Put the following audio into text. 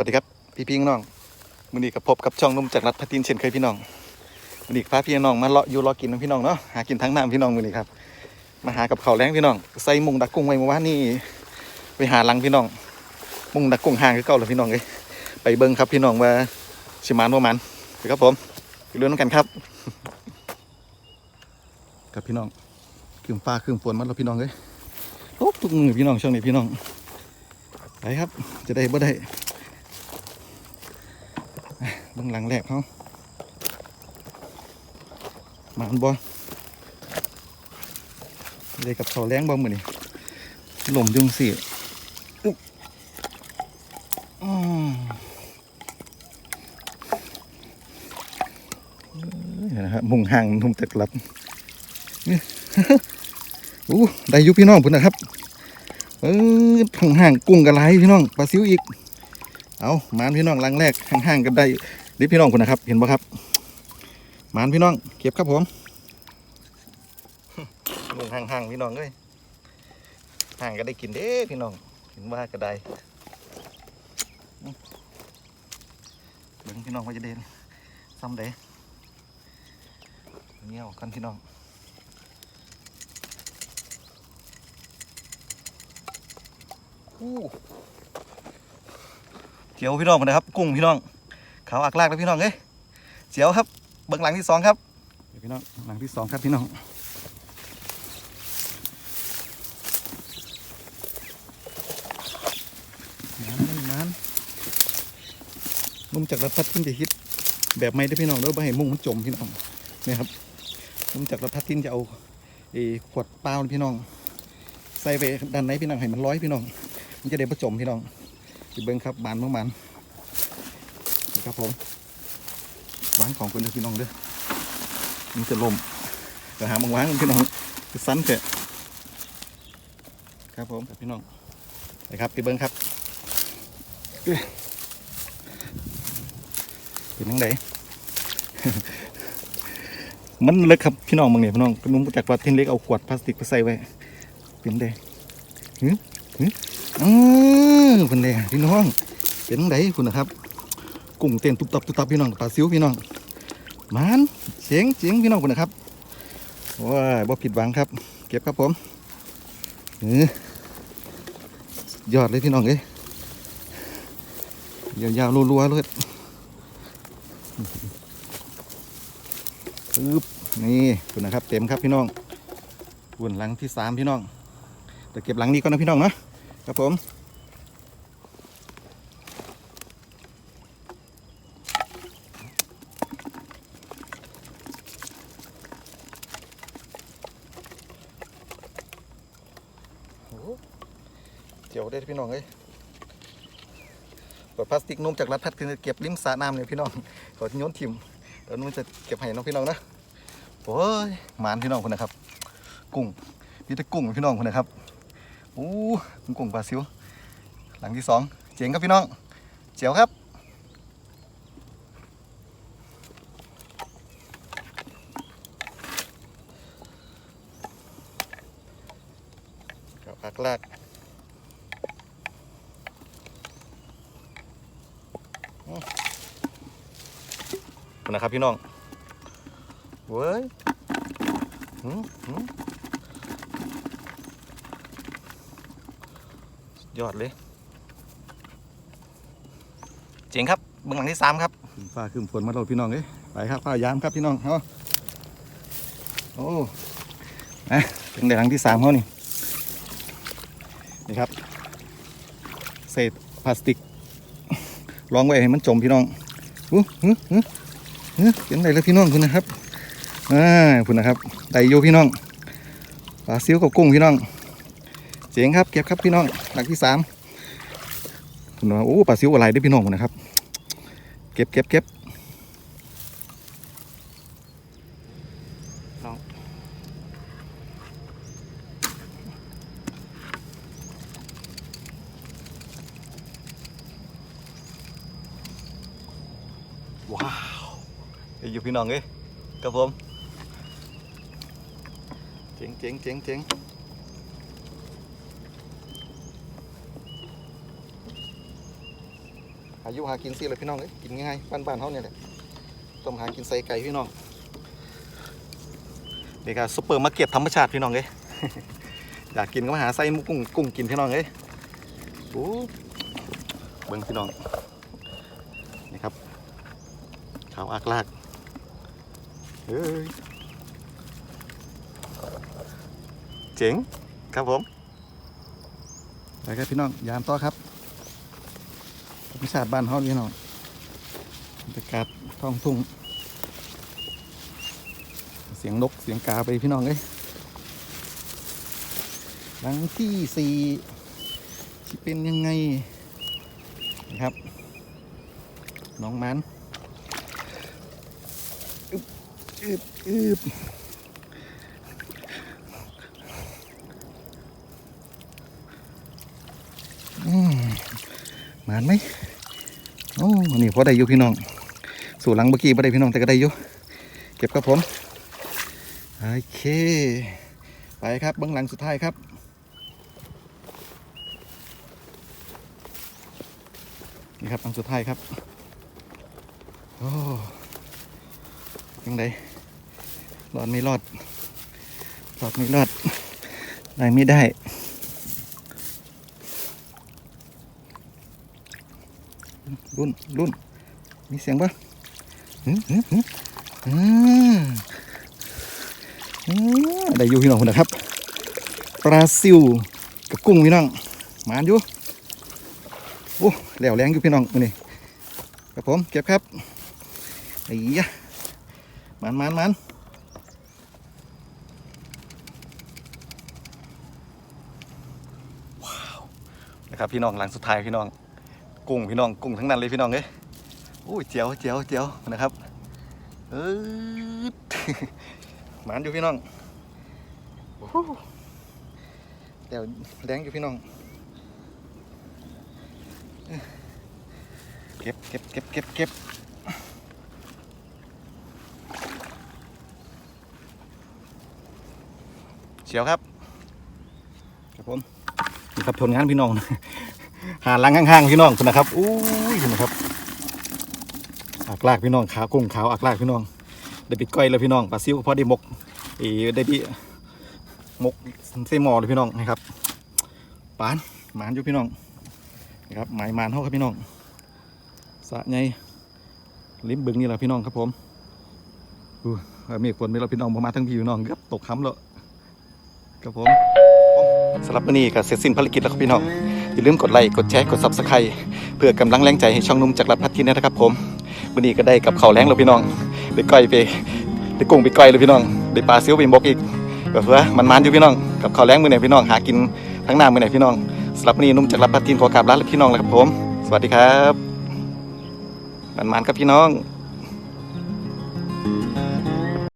วัสดีครับ พี่พี่น้องมือนี้กับพบกับช่องนุ่มจากรัฐพัทินเช่นเคยพี่น้องมือนี้พาพี่น้องมาเลาะอยู่เลาะกินนะพี่น้องเนาะหากินทั้งน้ำพี่น้องมือนี้ครับมาหากับเขาแรงพี่น้องใส่มุงดักกุ้งไว้เมื่อวานนี่ไปหาลังพี่น้อง มุงดักกุ้งห่างคือเก่าเลยพี่น้องเลยไปเบิ้งครับพี่น้องว่าชิมานว่ามันครับผมไปเรื่อนำกันครับครับพี่น้องคืมฟ้าคืมฝนมาแล้วพี่น้องเลยโอ้ทุกมือพี่น้องช่วงนี้พี่น้องไปครับ จะได้บ่ได้ เบื้องหลังแรกเขามาอันบอเลยกับเขาแรงบอมือนี่หล่มยุงสิอุ๊บอืมเอ้ยนะครับมุงห่างนุ่มตะกลับนี่อู้ได้ยุพี่น้องพุ่นนะครับ เออห่างห่างกุ้งกระไรพี่น้องปลาซิวอีก เอามานพี่น้องหลังแรกห่างๆกันได้ นี่พี่น้องคุณนะครับ เห็นปะครับหมานพี่น้อง เก็บครับผมลุงห่างๆพี่น้องเลยห่างก็ได้กินเด้พี่น้องเห็นว่าก็ได้เดี๋ยวพี่น้องว่าจะเด่นซ้ำเด้เงี้ยวกันพี่น้องอู้เจียวพี่น้องนะครับ กุ้งพี่น้อง ขาอักลากนะพี่น้องเอ้ยเจียวครับ เบื้องหลังที่สองครับเดี๋ยวพี่น้องหลังที่สองครับพี่น้องน้ำมันน้ำนุ่มจากรัดพัดทิ้นจะฮิตแบบไม่ได้พี่น้องเด้อไม่ให้มุ้งมันจมพี่น้องนี่ครับนุ่มจากรัดพัดทิ้นจะเอาไอ้ขวดเปล่าพี่น้อง ใส่ไปด้านในพี่น้องให้มันร้อยพี่น้อง มันจะได้ประจมพี่น้องเบิ้งครับบานเมื่อมัน ครับผมวางของคนเด้อพี่น้องเด้อมันจะลมเดี๋ยวหามังวางพี่น้องจะสั้นเถอะครับผมพี่น้องไปครับไปเบิ้งครับเป็นยังไงมันเล็กครับพี่น้องมึงเนี่ยพี่น้องนุ่มจากวัดเทนเล็กเอาขวดพลาสติกไปใส่ไว้เป็นไงหืมหืมอือเพิ่นเลยพี่น้องเป็นไดคุณนะครับ กุ้งเต้นตุบตับตุบตับพี่น้องปลาซิวพี่น้องมันเสียงเสียงพี่น้องคุณนะครับว้าบ่ผิดหวังครับ เก็บครับผมเออยอดเลยพี่น้องเอ้ยยาวๆรัวๆเลยปึ๊บนี่คุณนะครับ เต็มครับพี่น้องวนหลังที่สามพี่น้องแต่เก็บหลังนี้ก่อนนะพี่น้องเนาะครับผมโอ้โห เจียวได้พี่น้องเอ้ยกดพลาสติกนุ่มจากรัดพัดคือเก็บริมสระน้ำเนี่ยพี่น้องขอโยนทิมแล้วนุ่นจะเก็บให้น้องพี่น้องนะโอ้ยหมานพี่น้องคนนะครับ กุ้งมีแต่กุ้งพี่น้องคนนะครับโอ้กุ้งปลาซิว หลังที่สองเจ๋งครับพี่น้อง เจ๋วครับ กับพัก แรกนะครับพี่น้อง เว้ยหืมหืมยอดเลย เจ๋งครับเบื้องหลังที่สามครับฟ้าขึ้นฝนมาเราพี่น้องเอ้ยไปครับฟ้ายามครับพี่น้องเอาโอ้นะถึงในหลังที่สามเขานี่ นี่ครับ เศษพลาสติกรองไว้ให้มันจมพี่น้องอู้หูหูหูเป็นไรแล้วพี่น้องคุณนะครับอ่าคุณนะครับไดโยพี่น้องปลาซิวกับกุ้งพี่น้อง เจ๋งครับเก็บครับพี่น้องหลังที่สามคุณว่าโอ้ปลาซิวอะไรได้พี่น้องผมนะครับ เก็บเก็บเก็บน้อง อยู่พี่น้องเอ้ยครับผมเจ๋งเจ๋งเจ๋งเจ๋งอายุหากินสิเลยพี่น้องเอ้ยกินง่ายๆบ้านๆเขาเนี่ยแหละต้มหากินใส่ไก่พี่น้องนี่ก็ซุปเปอร์มาร์เก็ตธรรมชาติพี่น้องเอ้ยอยากกินก็มาหาไส้มุกกุ้งกุ้งกินพี่น้องเอ้ยโอ้เบิ่งพี่น้องนี่ครับขาวอักลาก เฮ้ยเจ๋งครับผมไปครับพี่น้องยามต่อครับธรรมชาติบ้านเฮาพี่น้องบรรยากาศท้องทุ่ง เสียงนกเสียงกาไปพี่น้องเอ้ยหลังที่สี่ที่เป็นยังไงนะครับ น้องมันอึบ อึบอึบอืมมันไหมโอ้นี่พอได้อยู่พี่น้อง สู่หลังเมื่อกี้พอได้พี่น้องแต่ก็ได้อยู่เก็บครับผม โอเค ไปครับเบื้องหลังสุดท้ายครับนี่ครับอันสุดท้ายครับ โอ้ยังไง รอดไม่รอดรอดไม่รอดได้ไม่ได้ รุ่นรุ่นมีเสียงปะหืมหืมหืมอืมอืมได้อยู่พี่น้องคนนะครับ ปลาซิวกับกุ้งพี่น้องมานอยู่โอ้แหลวแรงอยู่พี่น้องมือนี่ครับผมเก็บครับไอ้ยะมันมันมันว้าว นะครับพี่น้องหลังสุดท้ายพี่น้องกุ้งพี่น้องกุ้งทั้งนั้นเลยพี่น้องเอ้ยโอ้ยเจียวเจียวเจียวนะครับเออหมันอยู่พี่น้องโอ้โหแลวแรงอยู่พี่น้องเก็บเก็บเก็บเก็บเก็บเชียวครับครับผม ครับผลงานพี่น้องหาหลังข้างๆพี่น้องคุณนะครับอุ้ยนะครับอักลากพี่น้องขากุ้งขาวอักลากพี่น้องได้ไปก้อยแล้วพี่น้องปลาซิวพอได้มกอีได้พี่มกเส้หมอเลยพี่น้องนะครับปานหมานอยู่พี่น้องนะครับหมายมานเท่าครับพี่น้องสะไงลิ้มบึงนี่แหละพี่น้องครับผมอู้เมฆฝนไม่เราพี่น้องมาทั้งพี่พี่น้องเกือบตกค้ำแล้วครับผม สำหรับวันนี้ก็เสร็จสิ้นภารกิจแล้วครับพี่น้อง อย่าลืมกดไลค์กดแชร์กดซับสไครต์เพื่อกำลังแรงใจให้ช่องนุ่มจากรัฐพัฒน์นะครับผมวันนี้ก็ได้กับเขาแรงแล้วพี่น้องได้ก้อยไปได้กุ้งไปก้อยเลยพี่น้องได้ปลาซิวไปบกอีกแบบว่ามันมันอยู่พี่น้องกับเขาแรงมือไหนพี่น้องหากินทั้งหน้ามือไหนพี่น้องสำหรับวันนี้นุ่มจากรัฐพัฒน์ขอกราบลาพี่น้องแล้วครับผม สวัสดีครับมันๆครับพี่น้อง